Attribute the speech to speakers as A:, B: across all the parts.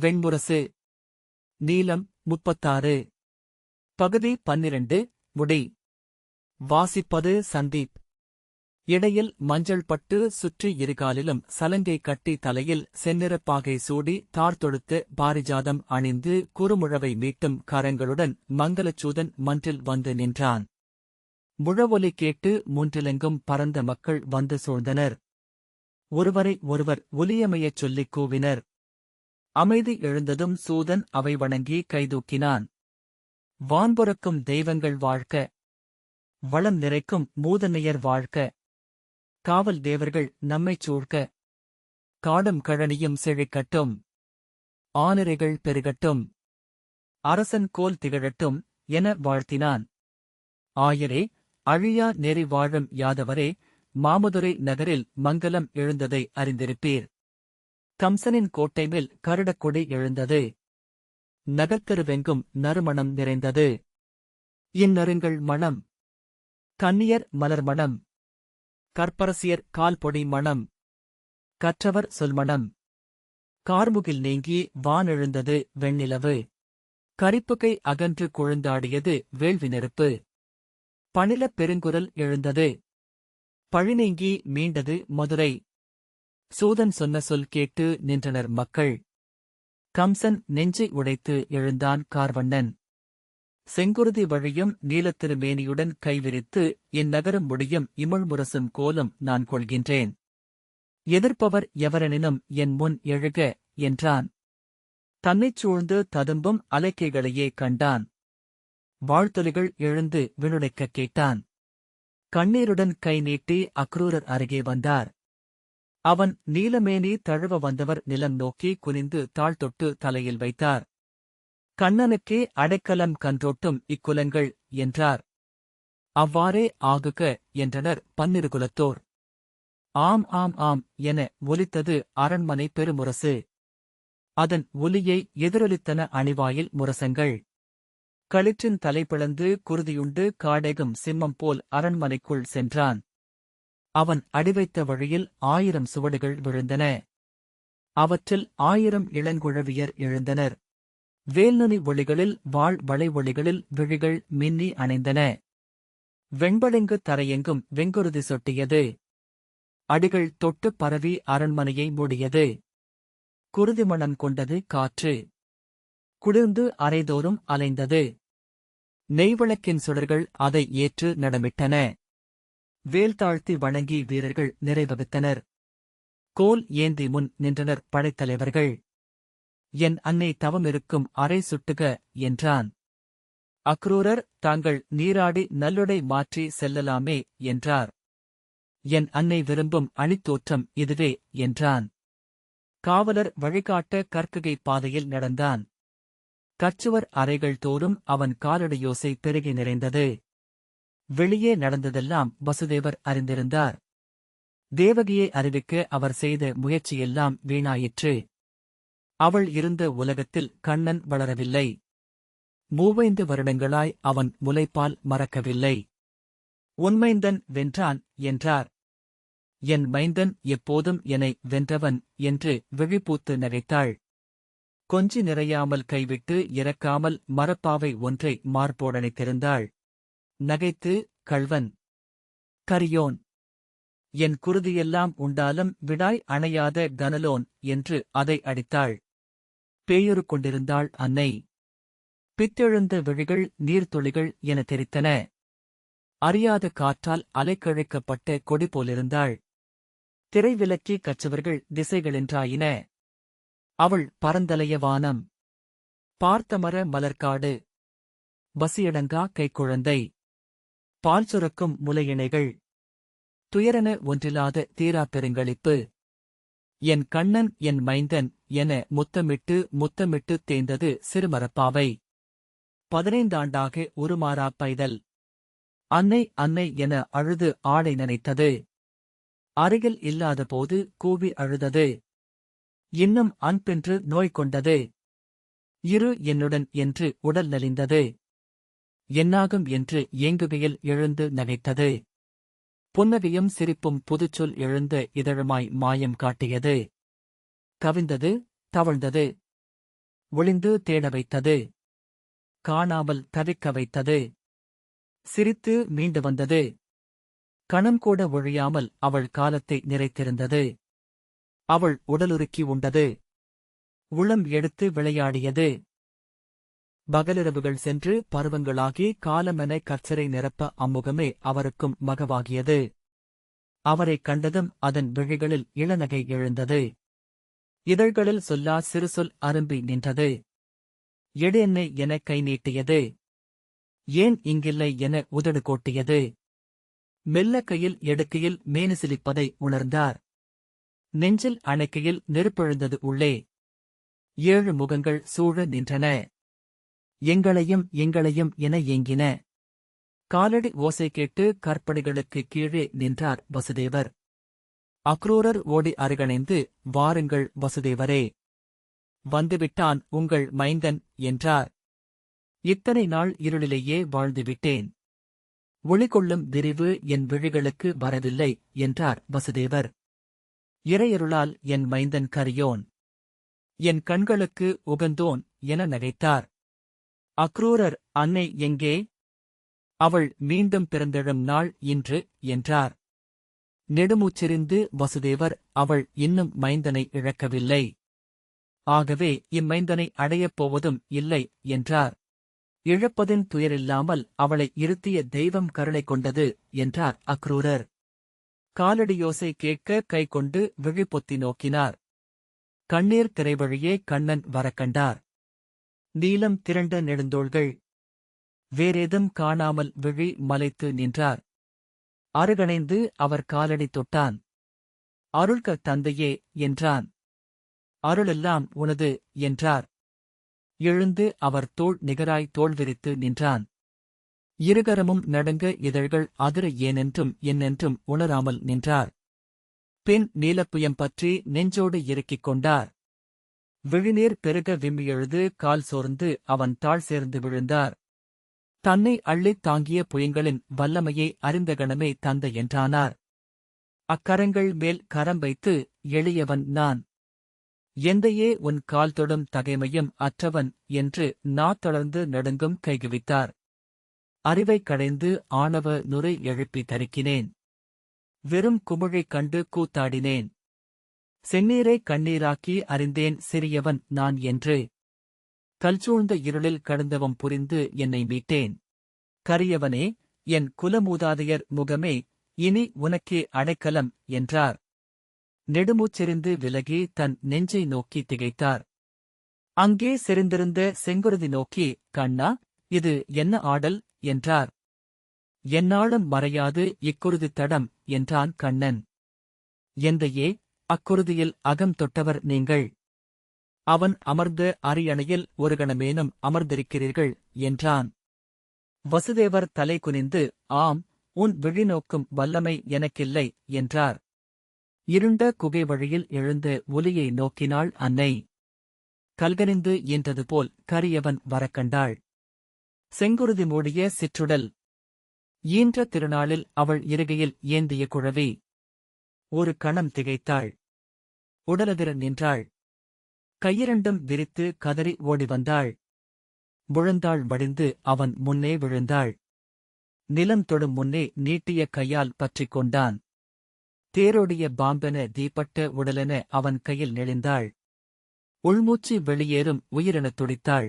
A: வெண்முரசு நீலம் முப்பத்தாறு. பகுதி பன்னிரண்டு முடி வாசிப்பது சந்தீப். இடையில் மஞ்சள் பட்டு சுற்றி இருகாலிலும் சலங்கை கட்டி தலையில் செந்நிறப்பாகை சூடி தார்த்தொடுத்து பாரிஜாதம் அணிந்து குறுமுழவை மீட்டும் கரங்களுடன் மங்களச்சூதன் மன்றில் வந்து நின்றான். முழவொலி கேட்டு முன்றிலெங்கும் பரந்த மக்கள் வந்து சூழ்ந்தனர். ஒருவரை ஒருவர் ஒலியமையச் சொல்லிக் கூவினர். அமைதி எழுந்ததும் சூதன் அவை வணங்கி கைதூக்கினான் வான்புறக்கும் தெய்வங்கள் வாழ்க்க வளம் நிறைக்கும் மூதனையர் வாழ்க்க காவல் தேவர்கள் நம்மைச் சூழ்க்க காடும் கழனியும் செழிக்கட்டும். ஆனிரைகள் பெருகட்டும். அரசன் கோல் திகழட்டும் என வாழ்த்தினான். ஆயரே அழியா நெறி வாழும் யாதவரே மாமதுரை நகரில் மங்கலம் எழுந்ததை அறிந்திருப்பீர். கம்சனின் கோட்டை மேல் கருடக்கொடி எழுந்தது. நகர்த்தருவெங்கும் நறுமணம் நிறைந்தது. இந்நருங்கள் மணம். கன்னியர் மலர் மணம். கற்பரசியர் கால்பொடி மணம். கற்றவர் சொல்மணம் கார்முகில் நீங்கி வானெழுந்தது வெண்ணிலவு. கரிப்புகை அகன்று குழுந்தாடியது வேள்வி நெருப்பு பணிலப் பெருங்குரல் எழுந்தது. பழி நீங்கி மீண்டது மதுரை. சூதன் சொன்ன சொல் கேட்டு நின்றனர் மக்கள். கம்சன் நெஞ்சை உடைத்து எழுந்தான் கார்வண்ணன். செங்குருதி வழியும் நீலத்திருமேனியுடன் கைவிரித்து இந்நகரம் முடியும் இமிழ்முரசும் கோலம் நான் கொள்கின்றேன். எதிர்ப்பவர் எவரெனினும் என் முன் எழுக என்றான். தன்னைச் சூழ்ந்து ததும்பும் அலைக்கைகளையே கண்டான். வாழ்த்தொலிகள் எழுந்து விழுடைக்கக் கேட்டான். கண்ணீருடன் கை நீட்டி அக்ரூரர் அருகே வந்தார். அவன் நீலமேனி தழுவ வந்தவர் நிலம் நோக்கி குனிந்து தாழ்த்தொட்டு தலையில் வைத்தார். கண்ணனுக்கே அடைக்கலம் கன்றோட்டும் இக்குலங்கள் என்றார். அவ்வாறே ஆகுக என்றனர் பன்னிருகுலத்தோர். ஆம் ஆம் ஆம் என ஒலித்தது அரண்மனை பெருமுரசு. அதன் ஒலியை எதிரொலித்தன அணிவாயில் முரசங்கள். களிற்றின் தலைப்பிளந்து குருதியுண்டு காடேகும் சிம்மம் போல் அரண்மனைக்குள் சென்றான். அவன் அடிவைத்த வழியில் ஆயிரம் சுவடுகள் விழுந்தன. அவற்றில் ஆயிரம் இளங்குழவியர் எழுந்தனர். வேல்நுனி ஒளிகளில் வாழ் வளை ஒளிகளில் விழிகள் மின்னி அணைந்தன. வெண்பளிங்கு தரையெங்கும் வெங்குருதி சொட்டியது. அடிகள் தொட்டுப் பரவி அரண்மனையை மூடியது. குருதிமணம் கொண்டது காற்று. குளிர்ந்து அரைதோறும் அலைந்தது. நெய்விளக்கின் சுடர்கள் அதை ஏற்று நடமிட்டன. வேல் தாழ்த்தி வணங்கி வீரர்கள் நிறைவகுத்தனர். கோல் ஏந்தி முன் நின்றனர் படைத்தலைவர்கள் என் அன்னை தவமிருக்கும் அறை சுட்டுக என்றான். அக்ரூரர் தாங்கள் நீராடி நல்லுடை மாற்றி செல்லலாமே என்றார். என் அன்னை விரும்பும் அணித்தோற்றம் இதுவே என்றான். காவலர் வழிகாட்ட கற்ககை பாதையில் நடந்தான். கச்சுவர் அறைகள் தோறும் அவன் காலடியோசை பெருகி நிறைந்தது. வெளியே நடந்ததெல்லாம் வசுதேவர் அறிந்திருந்தார். தேவகியை அறிவிக்க அவர் செய்த முயற்சியெல்லாம் வீணாயிற்று. அவள் இருந்த உலகத்தில் கண்ணன் வளரவில்லை. மூவைந்து வருடங்களாய் அவன் முலைப்பால் மறக்கவில்லை. உன்மைந்தன் வென்றான் என்றார். என் மைந்தன் எப்போதும் என்னை வென்றவன் என்று விழிப்பூத்து நகைத்தாள். கொஞ்சி நிறையாமல் கைவிட்டு இறக்காமல் மரப்பாவை ஒன்றை மார்போடனைத்திருந்தாள் நகைத்து கள்வன். கரியோன். என் குருதியெல்லாம் உண்டாலும் விடாய் அணையாத கனலோன் என்று அதை அடித்தாள். பேயுறு கொண்டிருந்தாள் அன்னை. பித்தெழுந்த விழிகள் நீர்த்துளிகள் என தெரித்தன. அறியாத காற்றால் அலைக்கழைக்கப்பட்ட கொடி போலிருந்தாள். திரைவிலக்கி கற்றவர்கள் திசைகளென்றாயின. அவள் பரந்தலைய வானம். பார்த்தமர மலர்காடு. பசியடங்கா கைக்குழந்தை. பால் சுரக்கும் முலையிணைகள். துயரென ஒன்றில்லாத தீரா பெருங்களிப்பு என் கண்ணன் என் மைந்தன் என முத்தமிட்டு முத்தமிட்டு தேய்ந்தது சிறுமரப்பாவை. பதினைந்தாண்டாக உருமாறா பைதல். அன்னை அன்னை என அழுது ஆடை நினைத்தது. அருகில் இல்லாதபோது கூவி அழுதது. இன்னும் அன்பென்று நோய் கொண்டது இரு என்னுடன் என்று உடல் நலிந்தது. என்னாகும் என்று ஏங்குகையில் எழுந்து நினைத்தது புன்னகையும் சிரிப்பும் புதுச்சொல் எழுந்த இதழமாய் மாயம் காட்டியது. கவிந்தது தவழ்ந்தது. ஒளிந்து தேட வைத்தது. காணாமல் தவிக்க வைத்தது. சிரித்து மீண்டு வந்தது. கணம் கூட ஒழியாமல் அவள் காலத்தை நிறைத்திருந்தது. அவள் உடலுருக்கி உண்டது. உளம் எடுத்து விளையாடியது. பகலிரவுகள் சென்று பருவங்களாகி காலமென கற்சரை நிரப்ப அம்முகமே அவருக்கும் மகவாகியது. அவரைக் கண்டதும் அதன் விழிகளில் இளநகை எழுந்தது. இதழ்களில் சொல்லா சிறுசொல் அரும்பி நின்றது. எடு என்னை என கை நீட்டியது. ஏன் இங்கில்லை என உதடு கோட்டியது. மெல்ல கையில் எடுக்கையில் மேனுசிலிப்பதை உணர்ந்தார். நெஞ்சில் அணைக்கையில் நெருப்பெழுந்தது உள்ளே. ஏழு முகங்கள் சூழ நின்றன. எங்களையும் எங்களையும் என ஏங்கின. காலடி ஓசை கேட்டு கற்படிகளுக்கு கீழே நின்றார் வசுதேவர். அக்ரூரர் ஓடி அருகணைந்து வாருங்கள் வசுதேவரே. வந்துவிட்டான் உங்கள் மைந்தன் என்றார். இத்தனை நாள் இருளிலேயே வாழ்ந்துவிட்டேன். ஒளிகொள்ளும் விரிவு என் விழிகளுக்கு வரவில்லை என்றார் வசுதேவர். இறையருளால் என் மைந்தன் கரியோன். என் கண்களுக்கு உகந்தோன் என நகைத்தார். அக்ரூரர் அன்னை எங்கே? அவள் மீண்டும் பிறந்தெழும் நாள் இன்று என்றார். நெடுமூச்செறிந்து வசுதேவர் அவள் இன்னும் மைந்தனை இழக்கவில்லை. ஆகவே இம்மைந்தனை அடையப் போவதும் இல்லை என்றார். இழப்பதின் துயரில்லாமல் அவளை இருத்திய தெய்வம் கருணை கொண்டது என்றார் அக்ரூரர். காலடியோசை கேட்க கைகொண்டு விழிப்பொத்தி நோக்கினார். கண்ணீர் திரைவழியே கண்ணன் வரக்கண்டார் நீலம் திரண்ட நெடுந்தோள்கள். வேறேதும் காணாமல் விழி மலைத்து நின்றார். அருகணைந்து அவர் காலடி தொட்டான். அருள்க தந்தையே என்றான். அருளெல்லாம் உனது என்றார். எழுந்து அவர் தோள் நிகராய் தோல் விரித்து நின்றான். இருகரமும் நடுங்க இதழ்கள் அதிர ஏனென்றும் என்னென்றும் உணராமல் நின்றார். பின் நீலப்புயம் பற்றி நெஞ்சோடு இறுக்கிக் கொண்டார். விழிநீர் பெருக விம்மியெழுது கால் சோர்ந்து அவன் தாழ் சேர்ந்து விழுந்தார். தன்னை அள்ளித் தாங்கிய புயங்களின் வல்லமையை அறிந்த கணமே தந்தை என்றானார். அக்கரங்கள் மேல் கரம் வைத்து எளியவன் நான். எந்தையே உன் கால் தொடும் தகைமையும் அற்றவன் என்று நா தொடர்ந்து நடுங்கும் கைகுவித்தார். அறிவைக் கடைந்து ஆணவ நுரை எழுப்பி தருக்கினேன் வெறும் குமிழைக் கண்டு கூத்தாடினேன். செந்நீரை கண்ணீராக்கி அறிந்தேன் சிறியவன் நான் என்று. கல்சூழ்ந்த இருளில் கடந்தவம் புரிந்து என்னை மீட்டேன். கரியவனே என் குலமூதாதையர் முகமே இனி உனக்கே அடைக்கலம் என்றார். நெடுமூச்செறிந்து விலகி தன் நெஞ்சை நோக்கி திகைத்தார். அங்கே செறிந்திருந்த செங்குருதி நோக்கி கண்ணா இது என்ன ஆடல்? என்றார். என்னாலும் மறையாது இக்குருதி தடம் என்றான் கண்ணன். எந்தையே அக்குருதியில் அகம் தொட்டவர் நீங்கள். அவன் அமர்ந்த அரியணையில் ஒரு கணமேனும் அமர்ந்திருக்கிறீர்கள் என்றான். வசுதேவர் தலை குனிந்து ஆம் உன் விழிநோக்கும் வல்லமை எனக்கில்லை என்றார். இருண்ட குகை வழியில் எழுந்த ஒலியை நோக்கினாள் அன்னை. கல்கனிந்து ஈன்றது போல் கரியவன் வரக்கண்டாள் செங்குருதி மூடிய சிற்றுடல். ஈன்ற திருநாளில் அவள் இருகையில் ஏந்திய குழவி. ஒரு கணம் திகைத்தாள். உடலதிர நின்றாள். கையிரண்டும் விரித்து கதறி ஓடி வந்தாள். விழுந்தாள் வடிந்து அவன் முன்னே விழுந்தாள். நிலம் தொடும் முன்னே நீட்டிய கையால் பற்றிக் கொண்டான். தேரோடிய பாம்பென தீப்பட்ட உடலென அவன் கையில் நெளிந்தாள். உள்மூச்சு வெளியேறும் உயிரெனத் துடித்தாள்.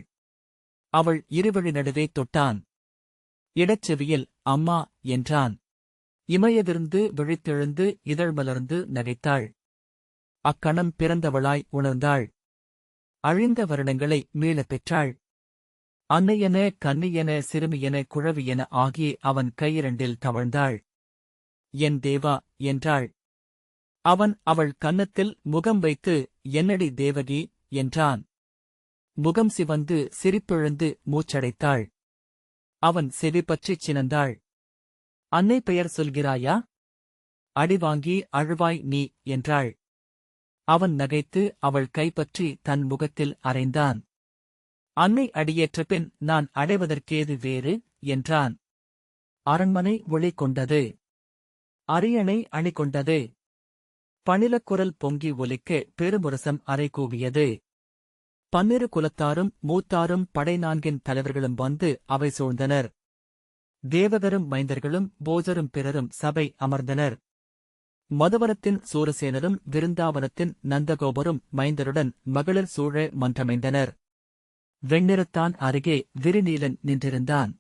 A: அவள் இருவழி நடுவே தொட்டான். இடச்செவியில் அம்மா என்றான். இமயவிருந்து விழித்தெழுந்து இதழ் மலர்ந்து நகைத்தாள். அக்கணம் பிறந்தவளாய் உணர்ந்தாள். அழிந்த வருடங்களை மீளப் பெற்றாள். அன்னையென கன்னியென சிறுமியென குழவியென ஆகி அவன் கையிரண்டில் தவழ்ந்தாள். என் தேவா என்றாள். அவன் அவள் கன்னத்தில் முகம் வைத்து என்னடி தேவகி என்றான். முகம் சிவந்து சிரிப்பெழுந்து மூச்சடைத்தாள். அவன் செவி பற்றிச் சினந்தாள். அன்னை பெயர் சொல்கிறாயா? அடிவாங்கி அழுவாய் நீ என்றாள். அவன் நகைத்து அவள் கைப்பற்றி தன் முகத்தில் அறைந்தான். அன்னை அடியேற்ற பின் நான் அடைவதற்கேது வேறு? என்றான். அரண்மனை ஒளி கொண்டது. அரியணை அணி கொண்டது. பணிலக்குரல் பொங்கி ஒலிக்க பெருமுரசம் அறை கூவியது. பன்னிரு குலத்தாரும் மூத்தாரும் படை நான்கின் தலைவர்களும் வந்து அவை சூழ்ந்தனர். தேவதரும் மைந்தர்களும் போஜரும் பிறரும் சபை அமர்ந்தனர். மதுவனத்தின் சூரசேனரும் விருந்தாவனத்தின் நந்தகோபரும் மைந்தருடன் மகளிர் சூழ மன்றமைந்தனர். வெண்ணிறத்தான் அருகே விரிநீலன் நின்றிருந்தான்.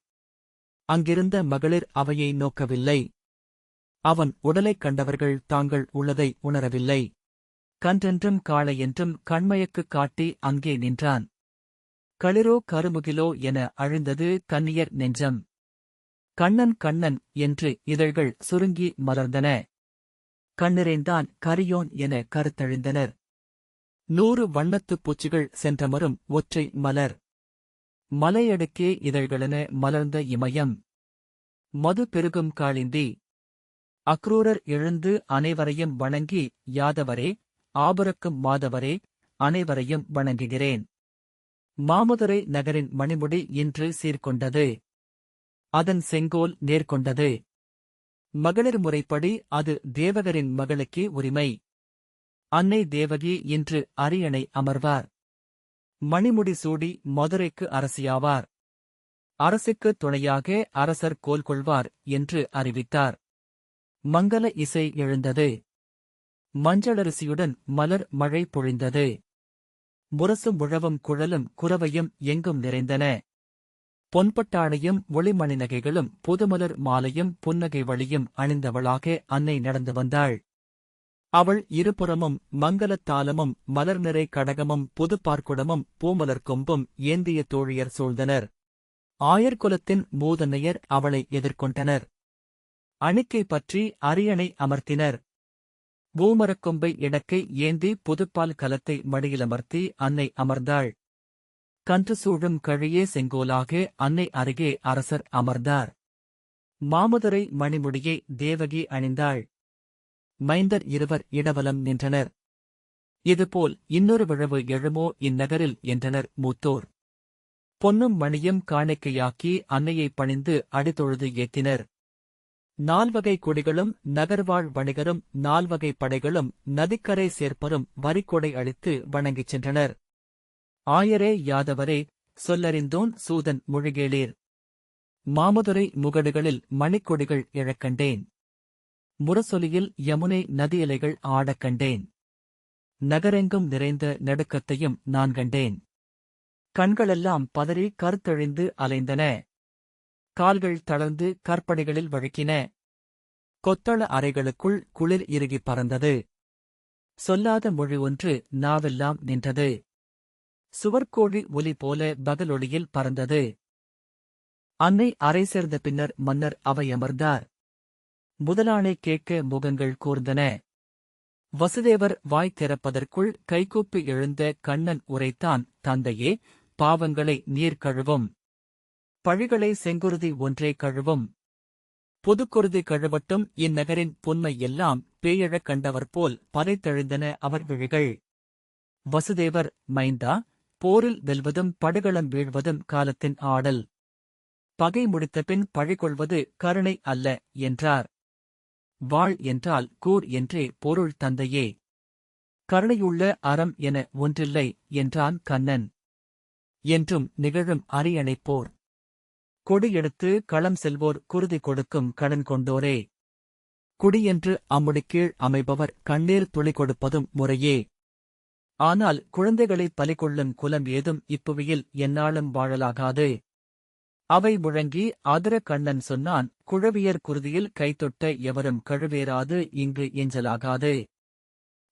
A: அங்கிருந்த மகளிர் அவையை நோக்கவில்லை. அவன் உடலைக் கண்டவர்கள் தாங்கள் உள்ளதை உணரவில்லை. கன்றென்றும் காளையென்றும் கண்மயக்குக் காட்டி அங்கே நின்றான். களிரோ கருமுகிலோ என அழிந்தது கன்னியர் நெஞ்சம். கண்ணன் கண்ணன் என்று இதழ்கள் சுருங்கி மலர்ந்தன. கண்ணிறைந்தான் கரியோன் என கருத்தழிந்தனர். நூறு வண்ணத்துப் பூச்சிகள் சென்றமரும் ஒற்றை மலர். மலையடுக்கே இதழ்களென மலர்ந்த இமயம். மது பெருகும் காளிந்தி. அக்ரூரர் எழுந்து அனைவரையும் வணங்கி யாதவரே ஆபரக்கும் மாதவரே அனைவரையும் வணங்குகிறேன். மாமதுரை நகரின் மணிமுடி இன்று சீர்கொண்டது. அதன் செங்கோல் நேர்கொண்டது. மகளிர் முறைப்படி அது தேவகரின் மகளுக்கே உரிமை. அன்னை தேவகி இன்று அரியணை அமர்வார். மணிமுடி சூடி மதுரைக்கு அரசியாவார். அரசுக்கு துணையாக அரசர் கோல் கொள்வார் என்று அறிவித்தார். மங்கள இசை எழுந்தது. மஞ்சளரிசியுடன் மலர் மழை பொழிந்தது. முரசும் முழவும் குழலும் குரவையும் எங்கும் நிறைந்தன. பொன்பட்டாடையும் ஒளிமணி நகைகளும் புதுமலர் மாலையும் புன்னகை வழியும் அணிந்தவளாக அன்னை நடந்து வந்தாள். அவள் இருபுறமும் மங்களத் தாளமும் மலர் நிறை கடகமும் புதுப்பார்க்குடமும் பூமலர் கொம்பும் ஏந்திய தோழியர் சூழ்ந்தனர். ஆயர்குலத்தின் மூதன்னையர் அவளை எதிர்கொண்டனர். அணிக்கை பற்றி அரியணை அமர்த்தினர். பூமரக்கொம்பை இடக்கை ஏந்தி புதுப்பால் கலத்தை மடியிலமர்த்தி அன்னை அமர்ந்தாள். கன்று சூழும் கழியே செங்கோலாக அன்னை அருகே அரசர் அமர்ந்தார். மாமதுரை மணிமுடியை தேவகி அணிந்தாள். மைந்தர் இருவர் இடவலம் நின்றனர். இதுபோல் இன்னொரு விழவு எழுமோ இந்நகரில் என்றனர் மூத்தோர். பொன்னும் மணியும் காணிக்கையாக்கி அன்னையை பணிந்து அடித்தொழுது ஏத்தினர். நால்வகை குடிகளும் நகர்வாழ் வணிகரும் நால்வகை படைகளும் நதிக்கரை சேர்ப்பரும் வரிக்கொடை அளித்து வணங்கிச் சென்றனர். ஆயரே யாதவரே சொல்லறிந்தோன் சூதன் மொழிகேளீர். மாமதுரை முகடுகளில் மணிக்கொடிகள் இழக்கண்டேன் முரசொலியில் யமுனை நதியலைகள் ஆடக் கண்டேன். நகரெங்கும் நிறைந்த நடுக்கத்தையும் நான் கண்டேன். கண்களெல்லாம் பதறி கருத்தழிந்து அலைந்தன. கால்கள் தளர்ந்து கற்படைகளில் வழுக்கின. கொத்தள அறைகளுக்குள் குளிர் இறுகி பறந்தது. சொல்லாத மொழி ஒன்று நாவெல்லாம் நின்றது. சுவர்க்கோழி ஒலி போல பகலொளியில் பறந்தது. அன்னை அறை சேர்ந்த பின்னர் மன்னர் அவை அமர்ந்தார். முதலானை கேட்க முகங்கள் கூர்ந்தன. வசுதேவர் வாய் திறப்பதற்குள் கைகூப்பி எழுந்த கண்ணன் உரைத்தான் தந்தையே பாவங்களை நீர் கழுவும். பழிகளை செங்குருதி ஒன்றே கழுவும். புதுக்குருதி கழுவட்டும் இந்நகரின் புன்மை எல்லாம் பேயழக் கண்டவர் போல் பதைத்தெழுந்தன அவர் விழிகள். வசுதேவர் மைந்தா போரில் வெல்வதும் படுகளம் வீழ்வதும் காலத்தின் ஆடல். பகை முடித்தபின் பழிகொள்வது கருணை அல்ல என்றார். வாழ் என்றால் கூர் என்றே பொருள் தந்தையே. கருணையுள்ள அறம் என ஒன்றில்லை என்றான் கண்ணன். என்றும் நிகழும் அரியணைப் போர். கொடி எடுத்து களம் செல்வோர் குருதி கொடுக்கும் கடன் கொண்டோரே. குடியென்று அம்முடிக்கீழ் அமைபவர் கண்ணீர் துளி கொடுப்பதும் முறையே. ஆனால் குழந்தைகளை பலிகொள்ளும் குலம் ஏதும் இப்புவியில் எந்நாளும் வாழலாகாது. அவை முழங்கி ஆதர கண்ணன் சொன்னான் குழவியர் குருதியில் கைத்தொட்ட எவரும் கழுவேறாது இங்கு எஞ்சலாகாது.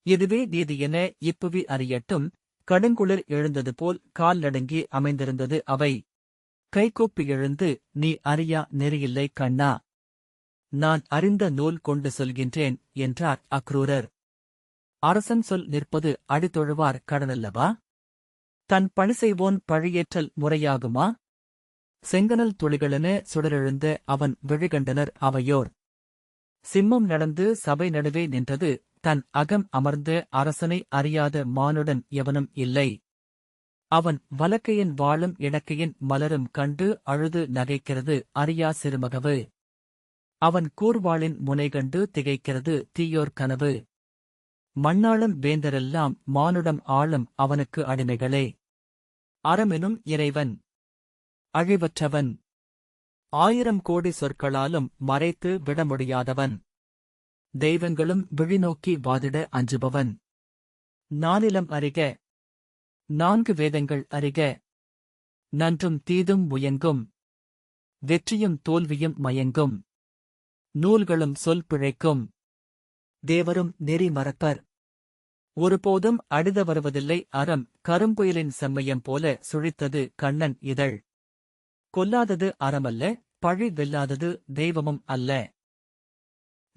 A: இதுவே நீதி என இப்புவி அறியட்டும் கடுங்குளிர் எழுந்தது போல் கால் நடுங்கி அமைந்திருந்தது அவை. கைகூப்பி எழுந்து நீ அறியா நெறியில்லை கண்ணா. நான் அறிந்த நூல் கொண்டு சொல்கின்றேன் என்றார் அக்ரூரர். அரசன் சொல் நிற்பது அடித்தொழுவார் கடனல்லவா? தன் பணி செய்வோன் பழியேற்றல் முறையாகுமா? செங்கனல் துளிகளென சுடரெழுந்த அவன் விழிகண்டனர் அவையோர். சிம்மம் நடந்து சபை நடுவே நின்றது தன் அகம் அமர்ந்த அரசனை அறியாத மானுடன் எவனும் இல்லை. அவன் வலக்கையின் வாழும் இடக்கையின் மலரும் கண்டு அழுது நகைக்கிறது அறியா சிறுமகவு. அவன் கூர்வாளின் முனை கண்டு திகைக்கிறது தீயோர் கனவு. மண்ணாளும் வேந்தரெல்லாம் மானுடம் ஆளும் அவனுக்கு அடிமைகளே. அறமெனும் இறைவன். அழிவற்றவன். ஆயிரம் கோடி சொற்களாலும் மறைத்து விட முடியாதவன் தெய்வங்களும் விழிநோக்கி வாதிட அஞ்சுபவன். நானிலம் அறிக. நான்கு வேதங்கள் அறிக. நன்றும் தீதும் முயங்கும். வெற்றியும் தோல்வியும் மயங்கும். நூல்களும் சொல் பிழைக்கும். தேவரும் நெறி மறப்பர். ஒருபோதும் அடித வருவதில்லை. அறம் கரும்புயலின் செம்மையம் போல சுழித்தது கண்ணன் இதழ். கொல்லாதது அறமல்ல பழி வெல்லாதது தெய்வமும் அல்ல.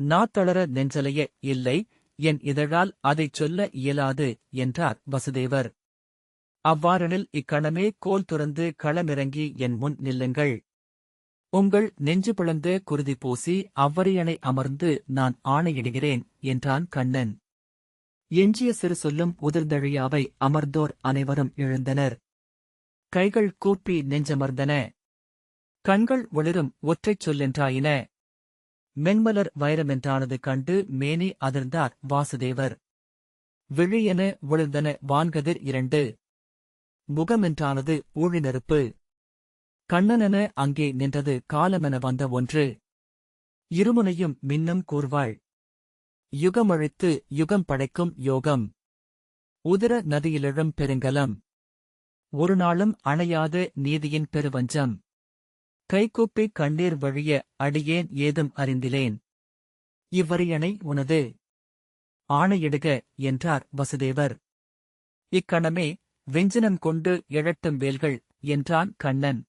A: நாத்தளர நெஞ்சலைய இல்லை என் இதழால் அதைச் சொல்ல இயலாது என்றார் வசுதேவர். அவ்வாறெனில் இக்கணமே கோல் துறந்து களமிறங்கி என் முன் நில்லுங்கள். உங்கள் நெஞ்சு பிளந்து குருதி பூசி அவ்வரியணை அமர்ந்து நான் ஆணையிடுகிறேன் என்றான் கண்ணன். எஞ்சிய சிறு சொல்லும் உதிர்ந்தழியாவை அமர்ந்தோர் அனைவரும் எழுந்தனர். கைகள் கூப்பி நெஞ்சமர்ந்தன. கண்கள் ஒளிரும் ஒற்றைச் சொல்லென்றாயின மென்மலர் வைரமென்றானது கண்டு மேனி அதிர்ந்தார் வாசுதேவர். விழியென ஒளிர்ந்தன வான்கதிர் இரண்டு. முகமென்றானது ஊழிநெருப்பு. கண்ணனென அங்கே நின்றது காலமென வந்த ஒன்று. இருமுனையும் மின்னும் கூர்வாள். யுகமழித்து யுகம் படைக்கும் யோகம். உதிர நதியிலெழும் பெருங்கலம். ஒரு நாளும் அணையாது நீதியின் பெருவஞ்சம். கைகூப்பி கண்ணீர் வழிய அடியேன் ஏதும் அறிந்திலேன். இவ்வரியணை உனது. ஆணையிடுக என்றார் வசுதேவர். இக்கணமே வெஞ்சினம் கொண்டு எழட்டும் வேல்கள் என்றான் கண்ணன்.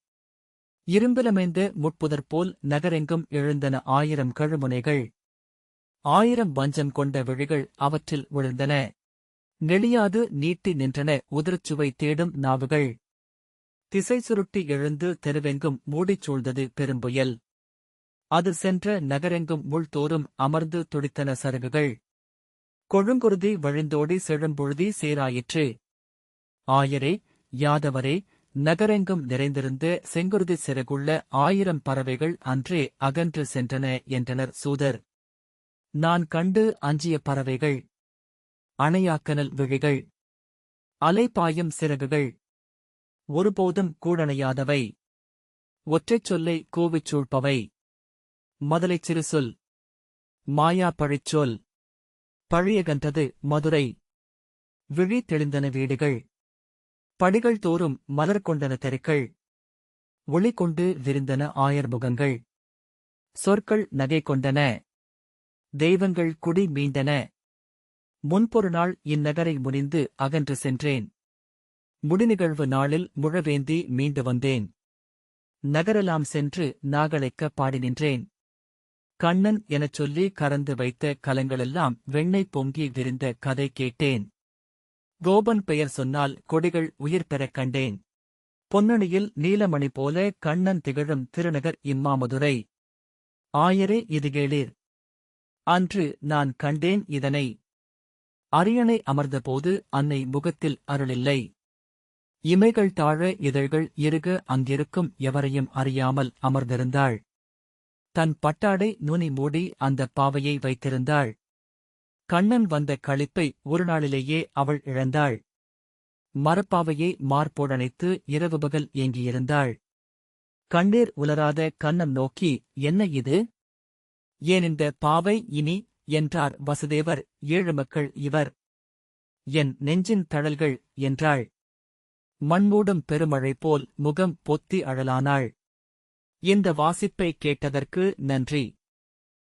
A: இரும்பிலமைந்து முட்புதற்போல் நகரெங்கும் எழுந்தன ஆயிரம் கழுமுனைகள். ஆயிரம் வஞ்சம் கொண்ட விழிகள் அவற்றில் விழுந்தன. நெளியாது நீட்டி நின்றன உதிர்ச்சுவை தேடும் நாவுகள். திசை சுருட்டி எழுந்து தெருவெங்கும் மூடிச் சூழ்ந்தது பெரும்புயல் அது சென்ற நகரெங்கும் முள்தோறும் அமர்ந்து துடித்தன சருகுகள். கொழுங்குருதி வழிந்தோடி செழும்பொழுதி சேராயிற்று. ஆயரே யாதவரே நகரெங்கும் நிறைந்திருந்த செங்குருதி சிறகுள்ள ஆயிரம் பறவைகள் அன்றே அகன்று சென்றன என்றனர் சூதர். நான் கண்டு அஞ்சிய பறவைகள் அணையாக்கனல் விழிகள் அலைபாயும் சிறகுகள் ஒருபோதும் கூடணையாதவை. ஒற்றைச் சொல்லை கூவிச் சூழ்ப்பவை. முதலைச் சிறுசொல் மாயா பழிச்சொல் பழியகன்றது மதுரை. விழி தெளிந்தன வீடுகள் படிகள் தோறும் மலர் கொண்டன தெருக்கள் ஒளி கொண்டு விரிந்தன ஆயர்முகங்கள். சொற்கள் நகை கொண்டன. தெய்வங்கள் குடி மீண்டன. முன்பொரு நாள் இந்நகரை முனிந்து அகன்று சென்றேன். முடிநிகழ்வு நாளில் முழவேந்தி மீண்டு வந்தேன். நகரெல்லாம் சென்று நாகலைக்க பாடி நின்றேன். கண்ணன் எனச் சொல்லி கறந்து வைத்த கலங்களெல்லாம் வெண்ணெய் பொங்கி விரிந்த கதை கேட்டேன். கோபன் பெயர் சொன்னால் கொடிகள் உயிர் பெறக் கண்டேன். பொன்னணியில் நீலமணி போல கண்ணன் திகழும் திருநகர் இம்மாமதுரை. ஆயரே இது கேளீர். அன்று நான் கண்டேன் இதனை. அரியணை அமர்ந்தபோது அன்னை முகத்தில் அருளில்லை. இமைகள் தாழ இதழ்கள் இறுக அங்கிருக்கும் எவரையும் அறியாமல் அமர்ந்திருந்தாள். தன் பட்டாடை நுனி மூடி அந்தப் பாவையை வைத்திருந்தாள். கண்ணன் வந்த களிப்பை ஒரு நாளிலேயே அவள் இழந்தாள். மரப்பாவையை மார்போடணைத்து இரவு பகல் ஏங்கியிருந்தாள். கண்ணீர் உலராத கண்ணன் நோக்கி என்ன இது? ஏன் இந்த பாவை இனி? என்றார் வசுதேவர். ஏழு மக்கள் இவர். என் நெஞ்சின் தழல்கள் என்றாள். மண்மூடும் பெருமழை போல் முகம் பொத்தி அழலானாள். இந்த வாசிப்பை கேட்டதற்கு நன்றி.